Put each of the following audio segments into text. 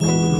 Guru.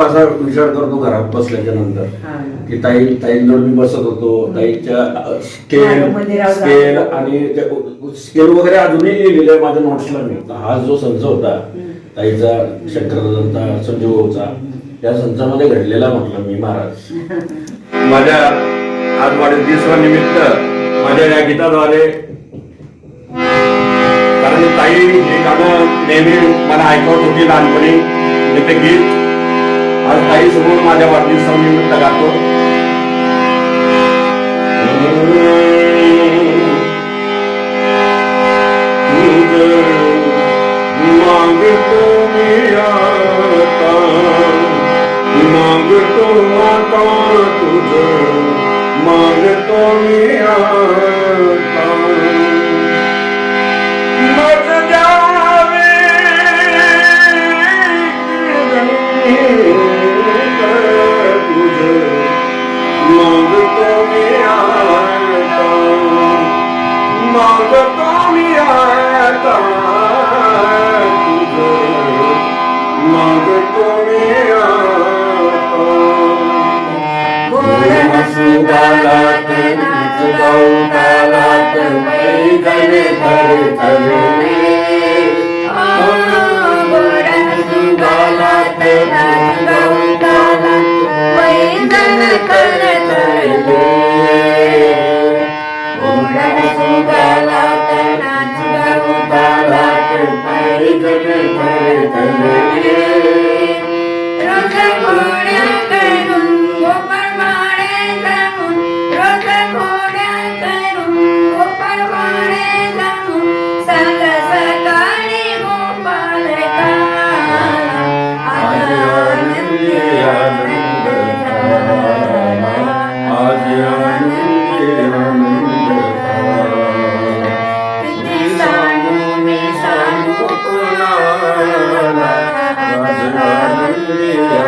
असा विचार करतो घरात बसल्याच्या नंतर. की ताई ताईंजवळ मी बसत होतो. ताईच्या स्केल स्केल. आणि स्केल वगैरे अजूनही लिहिलेलं आहे माझ्या नोट्सला मी. हा जो संच होता ताईचा शंकरदादांचा संजीवचा त्या संचामध्ये घडलेला म्हटलं मी महाराज. माझ्या आज वाढदिवसानिमित्त माझ्या या गीताद्वारे कारण ताई हे गाणं नेहमी मला ऐकवत होती लहानपणी. ते गीत आज काही समोर माझ्या वाढदिवसानिमित्त गातो. मागतो मी आता मागतो माता तुझ मागतो मी आता. मागतो मी आता तुझ मागतो मी आता very good. রে